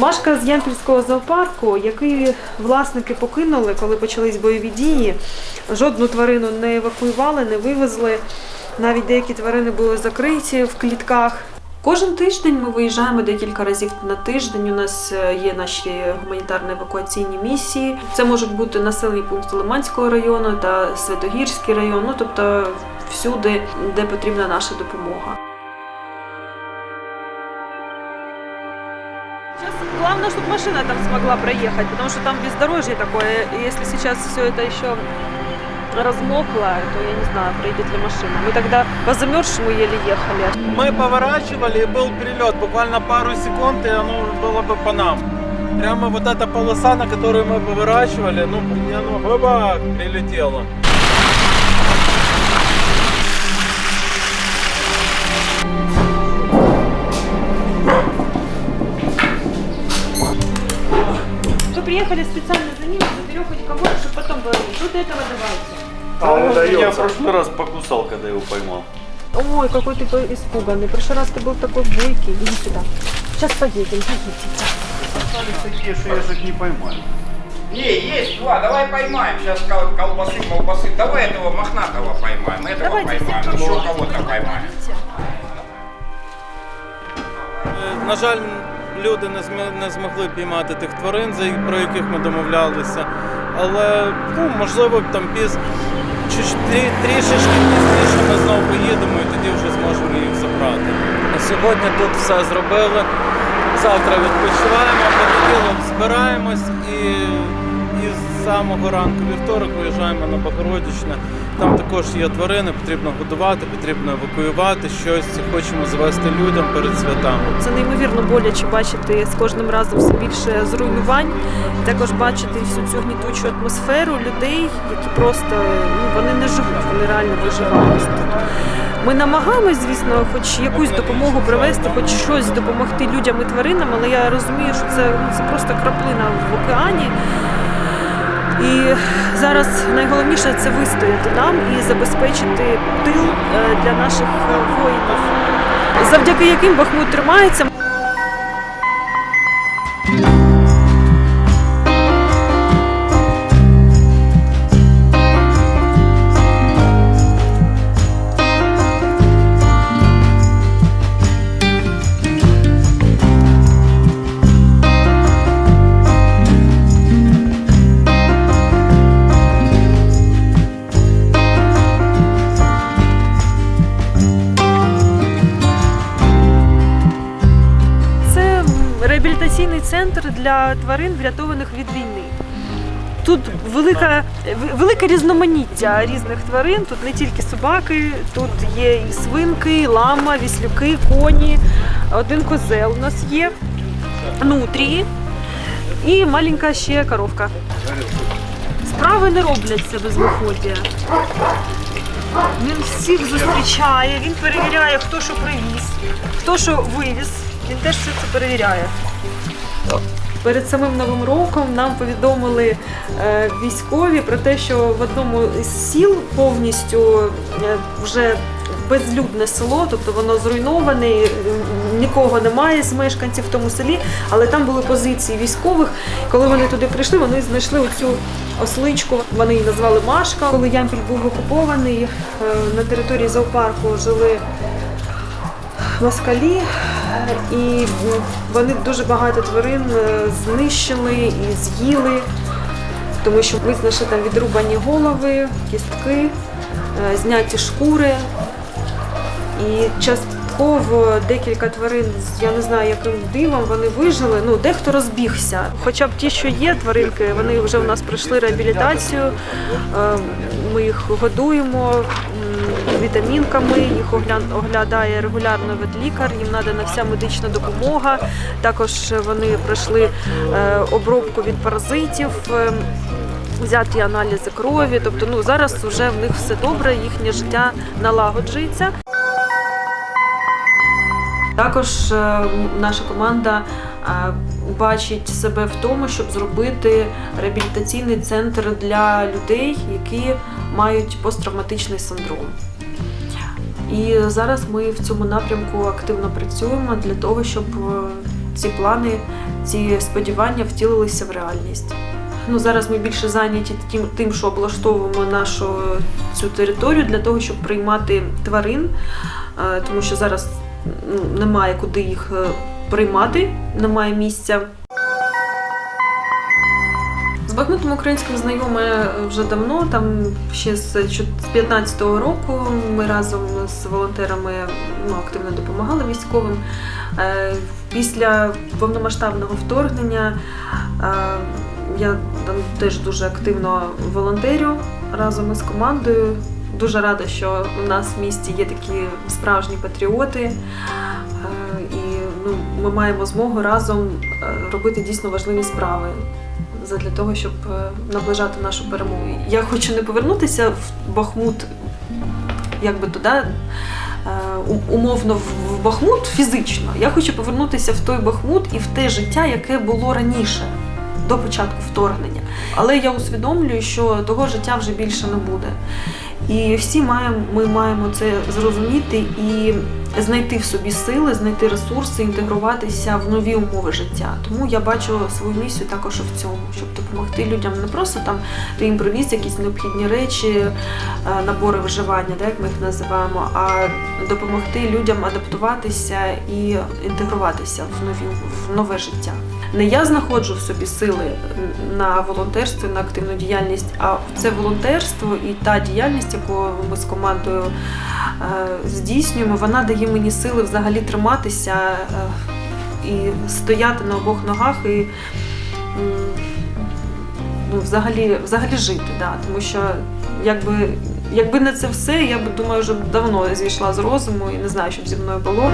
Машка з Ямпільського зоопарку, який власники покинули, коли почались бойові дії. Жодну тварину не евакуювали, не вивезли. Навіть деякі тварини були закриті в клітках. Кожен тиждень ми виїжджаємо декілька разів на тиждень. У нас е, є наші гуманітарно-евакуаційні місії. Це можуть бути населені пункти Лиманського району та Святогірський район, ну тобто всюди, де потрібна наша допомога. Главное, чтобы машина там смогла проехать, потому что там бездорожье такое. Если сейчас все это еще размокло, то я не знаю, проедет ли машина. Мы тогда по замерзшему еле ехали. Мы поворачивали, и был перелет, буквально пару секунд, и оно было бы по нам. Прямо вот эта полоса, на которую мы поворачивали, ну, оно баба, прилетело. Приехали специально за ним, заберем хоть кого-то, чтобы потом говорить. Вот этого давайте. А он Я в прошлый раз покусал, когда его поймал. Ой, какой ты был испуганный. В прошлый раз ты был такой бойкий. Иди сюда. Сейчас поедем, поедем. Остались такие, что я же их не поймаю. Не, есть два, давай поймаем. Сейчас кол- колбасы, колбасы. Давай этого мохнатого поймаем, этого Давайте поймаем, всех еще кого-то поймаем. Е, На жаль, люди не, зм- не змогли піймати тих тварин, про яких ми домовлялися. Але ну, можливо там піз трішечки пізніше ми знову поїдемо і тоді вже зможемо їх забрати. На сьогодні тут все зробили. Завтра відпочиваємо, понеділок збираємось і, і з самого ранку вівторок виїжджаємо на Богородичне. Там також є тварини, потрібно годувати, потрібно евакуювати щось. Хочемо завести людям перед святами. Це неймовірно боляче бачити з кожним разом все більше зруйнувань. Також бачити всю цю гнітучу атмосферу людей, які просто ну, вони не живуть, вони реально виживають. Ми намагаємось, звісно, хоч якусь допомогу привезти, хоч щось допомогти людям і тваринам, але я розумію, що це, ну, це просто краплина в океані. І зараз найголовніше це вистояти нам і забезпечити тил е, для наших е, воїнів, завдяки яким Бахмут тримається. Центр для тварин, врятованих від війни. Тут велика, велике різноманіття різних тварин. Тут не тільки собаки, тут є і свинки, і лама, віслюки, коні, один козел у нас є, нутрії і маленька ще коровка. Справи не робляться без виходія. Він всіх зустрічає, він перевіряє, хто що привіз, хто що вивіз. Він теж все це перевіряє. Перед самим новим роком нам повідомили е, військові про те, що в одному із сіл повністю е, вже безлюдне село, тобто воно зруйноване, нікого немає з мешканців в тому селі, але там були позиції військових. Коли вони туди прийшли, вони знайшли оцю осличку. Вони її назвали Машка. Коли Ямпіль був окупований, е, на території зоопарку жили москалі, і вони дуже багато тварин е, знищили і з'їли, тому що ми знайшли там відрубані голови, кістки, е, зняті шкури. І частково декілька тварин, я не знаю, яким дивом вони вижили. Ну, дехто розбігся. Хоча б ті, що є тваринки, вони вже у нас пройшли реабілітацію. Е, Ми їх годуємо вітамінками, їх оглядає регулярно ветлікар, їм надана вся медична допомога. Також вони пройшли е, обробку від паразитів. е, Взяті аналізи крові, тобто ну зараз вже в них все добре, їхнє життя налагоджується. Також е, наша команда бачить себе в тому, щоб зробити реабілітаційний центр для людей, які мають посттравматичний синдром. І зараз ми в цьому напрямку активно працюємо для того, щоб е, ці плани, ці сподівання втілилися в реальність. Ну, зараз ми більше зайняті тим, тим, що облаштовуємо нашу цю територію для того, щоб приймати тварин, е, тому що зараз ну, немає куди їх е, приймати, немає місця. З Бахмутом українським знайоме вже давно, там ще з 2015 року ми разом з волонтерами ну, активно допомагали військовим. Е, Після повномасштабного вторгнення е, я там теж дуже активно волонтерю разом із командою. Дуже рада, що у нас в місті є такі справжні патріоти. Е, І ну, ми маємо змогу разом робити дійсно важливі справи для того, щоб е, наближати нашу перемогу. Я хочу не повернутися в Бахмут, якби туди. е, Умовно в Бахмут фізично. Я хочу повернутися в той Бахмут і в те життя, яке було раніше, до початку вторгнення. Але я усвідомлюю, що того життя вже більше не буде. І всі маємо, ми маємо це зрозуміти і знайти в собі сили, знайти ресурси, інтегруватися в нові умови життя. Тому я бачу свою місію також в цьому, щоб допомогти людям не просто там ти їм привіз якісь необхідні речі, е, набори виживання, як ми їх називаємо, а допомогти людям адаптуватися і інтегруватися в нові в нове життя. Не я знаходжу в собі сили на волонтерство, на активну діяльність, а це волонтерство і та діяльність, яку ми з командою е, здійснюємо, вона дає мені сили взагалі триматися е, і стояти на обох ногах і ну, взагалі, взагалі жити. Да. Тому що якби, якби не це все, я б думаю, вже давно зійшла з розуму і не знаю, що б зі мною було.